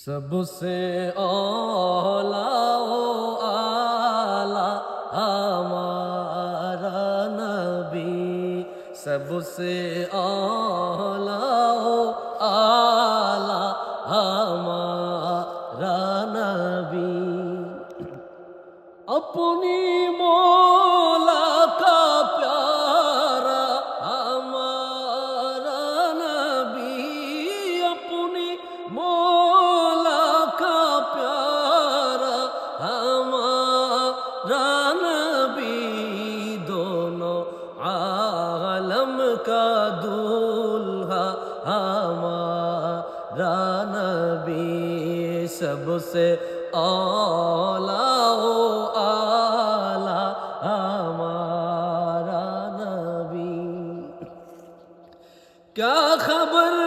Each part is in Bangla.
सबसे औला ओ आला हमारा नबी सबसे औला ओ आला हमारा नबी अपनी मौला رانبی دونوں عالم کا دولہا ہمارا نبی سب سے اولا ہو آلہ ہمارا نبی۔ کیا خبر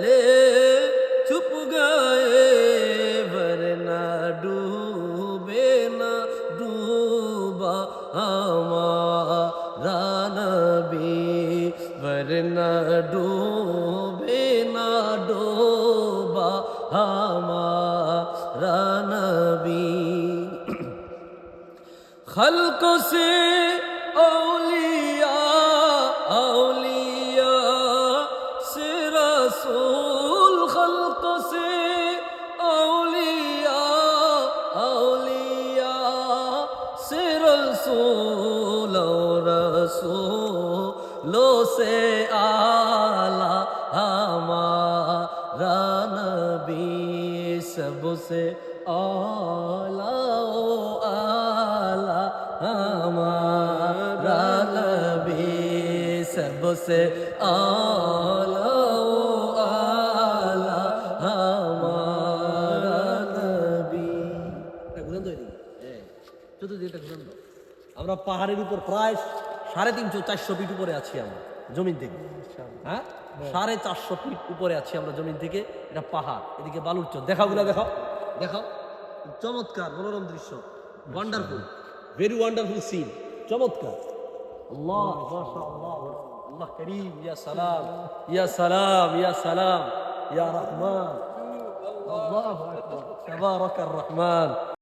لے چھپ گئے، ورنہ ڈوبے نہ ڈوبا ہمارا نبی، ورنہ ڈوبے نہ ڈوبا ہمارا نبی۔ خلق سے اولیاء اولیاء رسول خلق سے اولیاء اولیاء سے رسول اور رسولوں سے آلہ ہمارا نبی سب سے آلہ او آلہ ہمارا نبی سب سے آلہ চতুর্দিকে ঘুরান তো আমরা পাহাড়ের উপর প্রায় সাড়ে তিনশো চারশো ফিট উপরে আছি আমরা জমিন থেকে। হ্যাঁ? সাড়ে চারশো ফিট উপরে আছি আমরা জমিন থেকে এটা পাহাড় এদিকে বালুর চর। দেখাও গুলা দেখাও। দেখাও। চমৎকার মনোরম দৃশ্য। ওয়ান্ডারফুল ভেরি ওয়ান্ডারফুল সিন চমৎকার। আল্লাহ আল্লাহ করিম ইয়া সালাম ইয়া সালাম ইয়া সালাম ইয়া রহমান। আল্লাহু তাবারাকার রহমান।